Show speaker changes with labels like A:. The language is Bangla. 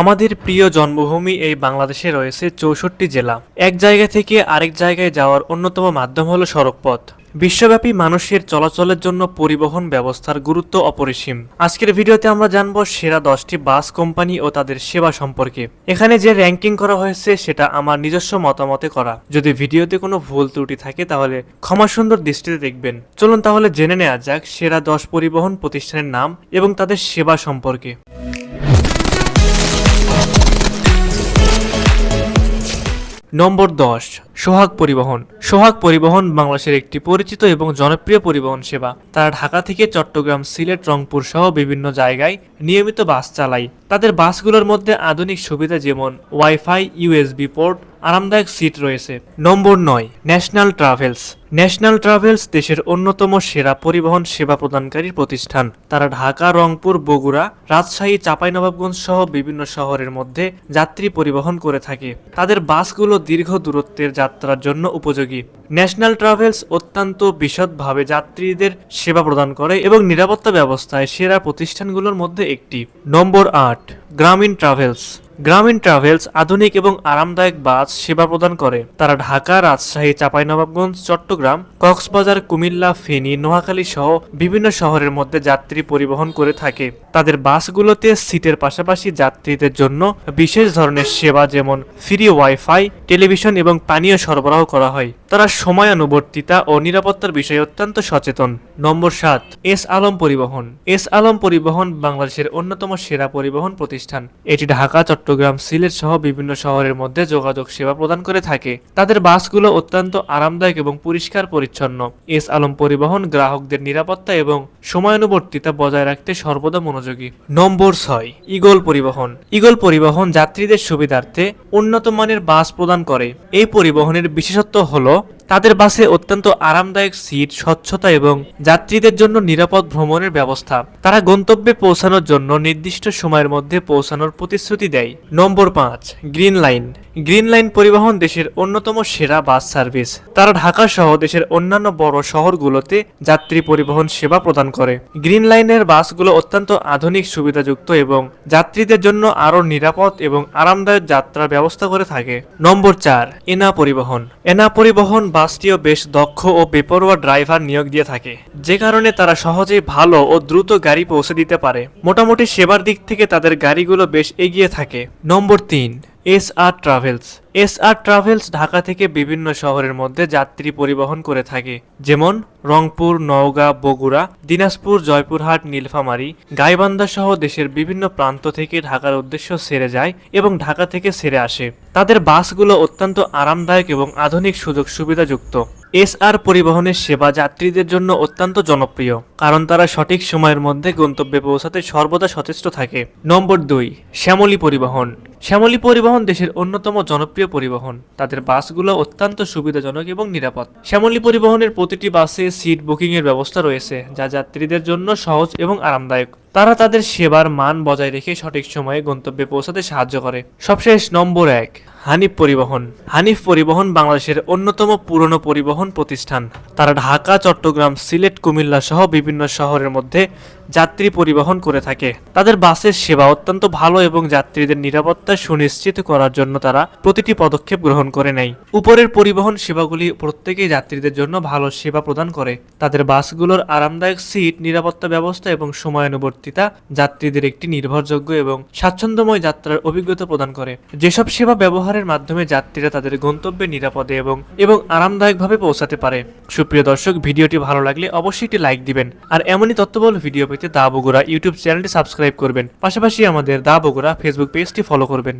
A: আমাদের প্রিয় জন্মভূমি এই বাংলাদেশে রয়েছে চৌষট্টি জেলা। এক জায়গা থেকে আরেক জায়গায় যাওয়ার অন্যতম মাধ্যম হলো সড়কপথ। বিশ্বব্যাপী মানুষের চলাচলের জন্য পরিবহন ব্যবস্থার গুরুত্ব অপরিসীম। আজকের ভিডিওতে আমরা জানব সেরা দশটি বাস কোম্পানি ও তাদের সেবা সম্পর্কে। এখানে যে র্যাঙ্কিং করা হয়েছে সেটা আমার নিজস্ব মতামতে করা। যদি ভিডিওতে কোনো ভুল ত্রুটি থাকে তাহলে ক্ষমা সুন্দর দৃষ্টিতে দেখবেন। চলুন তাহলে জেনে নেওয়া যাক সেরা দশ পরিবহন প্রতিষ্ঠানের নাম এবং তাদের সেবা সম্পর্কে। নম্বর দশ সোহাগ পরিবহন। সোহাগ পরিবহন বাংলাদেশের একটি পরিচিত এবং জনপ্রিয় পরিবহন সেবা। তারা ঢাকা থেকে চট্টগ্রাম, সিলেট, রংপুর সহ বিভিন্ন জায়গায় নিয়মিত বাস চালায়। তাদের বাসগুলোর মধ্যে আধুনিক সুবিধা যেমন ওয়াইফাই ইউএসবি পোর্ট, আরামদায়ক সিট রয়েছে। নম্বর নয়, ন্যাশনাল ট্রাভেলস। ন্যাশনাল ট্রাভেলস দেশের অন্যতম সেরা পরিবহন সেবা প্রদানকারী প্রতিষ্ঠান। তারা ঢাকা, রংপুর, বগুড়া, রাজশাহী, চাঁপাইনবাবগঞ্জ সহ বিভিন্ন শহরের মধ্যে যাত্রী পরিবহন করে থাকে। তাদের বাসগুলো দীর্ঘ দূরত্বের যাত্রার জন্য উপযোগী। ন্যাশনাল ট্রাভেলস অত্যন্ত বিশদভাবে যাত্রীদের সেবা প্রদান করে এবং নিরাপত্তা ব্যবস্থায় সেরা প্রতিষ্ঠানগুলোর মধ্যে একটি। নম্বর আট গ্রামীণ ট্রাভেলস গ্রামীণ ট্রাভেলস আধুনিক এবং আরামদায়ক বাস সেবা প্রদান করে। তারা ঢাকা, রাজশাহী, চাঁপাইনবাবগঞ্জ, চট্টগ্রাম, কক্সবাজার, কুমিল্লা, ফেনী, নোয়াখালী সহ বিভিন্ন শহরের মধ্যে যাত্রী পরিবহন করে থাকে। তাদের বাসগুলোতে সিটের পাশাপাশি যাত্রীদের জন্য বিশেষ ধরনের সেবা যেমন ফ্রি ওয়াইফাই, টেলিভিশন এবং পানীয় সরবরাহ করা হয়। তারা সময়ানুবর্তিতা ও নিরাপত্তার বিষয়ে অত্যন্ত সচেতন। নম্বর সাত, এস আলম পরিবহন। এস আলম পরিবহন বাংলাদেশের অন্যতম সেরা পরিবহন প্রতিষ্ঠান। এটি ঢাকা, চট্টগ্রাম সিলেট সহ বিভিন্ন শহরের মধ্যে যোগাযোগ সেবা প্রদান করে থাকে। তাদের বাসগুলো অত্যন্ত আরামদায়ক এবং পরিষ্কার পরিচ্ছন্ন। এস আলম পরিবহন, গ্রাহকদের নিরাপত্তা এবং সময়ানুবর্তিতা বজায় রাখতে সর্বদা মনোযোগী। নম্বর ছয় ইগল পরিবহন। ইগল পরিবহন যাত্রীদের সুবিধার্থে উন্নত মানের বাস প্রদান করে। এই পরিবহনের বিশেষত্ব হলো তাদের বাসে অত্যন্ত আরামদায়ক সিট, স্বচ্ছতা এবং যাত্রীদের জন্য নিরাপদ ভ্রমণের ব্যবস্থা। তারা গন্তব্যে পৌঁছানোর জন্য নির্দিষ্ট সময়ের মধ্যে পৌঁছানোর প্রতিশ্রুতি দেয়। নম্বর পাঁচ, গ্রিন লাইন। গ্রিন লাইন পরিবহন দেশের অন্যতম সেরা বাস সার্ভিস। তারা ঢাকা সহ দেশের অন্যান্য বড় শহরগুলোতে যাত্রী পরিবহন সেবা প্রদান করে। গ্রিন লাইনের বাসগুলো অত্যন্ত আধুনিক, সুবিধাযুক্ত এবং যাত্রীদের জন্য আরও নিরাপদ এবং আরামদায়ক যাত্রার ব্যবস্থা করে থাকে। নম্বর চার, এনা পরিবহন। এনা পরিবহন বাসটিও বেশ দক্ষ ও বেপরোয়া ড্রাইভার নিয়োগ দিয়ে থাকে। যে কারণে তারা সহজেই ভালো ও দ্রুত গাড়ি পৌঁছে দিতে পারে। মোটামুটি সেবার দিক থেকে তাদের গাড়িগুলো বেশ এগিয়ে থাকে। নম্বর তিন। S R travels. S R travels Dhaka থেকে বিভিন্ন শহরের মধ্যে যাত্রী পরিবহন করে থাকে। যেমন রংপুর, নওগাঁ, বগুড়া, দিনাজপুর, জয়পুরহাট, নীলফামারী, গাইবান্ধা সহ দেশের বিভিন্ন প্রান্ত থেকে ঢাকার উদ্দেশ্য সেরে যায় এবং ঢাকা থেকে সেরে আসে। তাদের বাসগুলো অত্যন্ত আরামদায়ক এবং আধুনিক সুযোগ সুবিধাযুক্ত এস আর পরিবহনের সেবা যাত্রীদের জন্য অত্যন্ত জনপ্রিয়, কারণ তারা সঠিক সময়ের মধ্যে গন্তব্যে পৌঁছাতে সর্বদা সচেষ্ট থাকে। নম্বর দুই, শ্যামলী পরিবহন। শ্যামলী পরিবহন দেশের অন্যতম জনপ্রিয় পরিবহন। তাদের বাসগুলো অত্যন্ত সুবিধাজনক এবং নিরাপদ। শ্যামলী পরিবহনের প্রতিটি বাসে সিট বুকিং এর ব্যবস্থা রয়েছে, যা যাত্রীদের জন্য সহজ এবং আরামদায়ক। তারা তাদের সেবার মান বজায় রেখে সঠিক সময়ে গন্তব্যে পৌঁছাতে সাহায্য করে। সবশেষ নম্বর এক, হানিফ পরিবহন। হানিফ পরিবহন বাংলাদেশের অন্যতম পুরনো পরিবহন প্রতিষ্ঠান। তারা ঢাকা, চট্টগ্রাম, সিলেট, কুমিল্লা সহ বিভিন্ন শহরের মধ্যে যাত্রী পরিবহন করে থাকে। তাদের বাসের সেবা অত্যন্ত ভালো এবং যাত্রীদের নিরাপত্তা সুনিশ্চিত করার জন্য তারা প্রতিটি পদক্ষেপ গ্রহণ করে নেয়। উপরের পরিবহন সেবাগুলি প্রত্যেকেই যাত্রীদের জন্য ভালো সেবা প্রদান করে। তাদের বাসগুলোর আরামদায়ক সিট, নিরাপত্তা ব্যবস্থা এবং সময়ানুবর্তিতা যাত্রীদের একটি নির্ভরযোগ্য এবং স্বাচ্ছন্দ্যময় যাত্রার অভিজ্ঞতা প্রদান করে। যেসব সেবা ব্যবহারের মাধ্যমে যাত্রীরা তাদের গন্তব্যে নিরাপদে এবং এবং আরামদায়কভাবে পৌঁছাতে পারে। সুপ্রিয় দর্শক, ভিডিওটি ভালো লাগলে অবশ্যই একটি লাইক দিবেন। আর এমনই তথ্যবল ভিডিও পেতে দা বগুড়া ইউটিউব চ্যানেলটি সাবস্ক্রাইব করবেন। পাশাপাশি আমাদের দা বগুড়া ফেসবুক পেজটি ফলো করবেন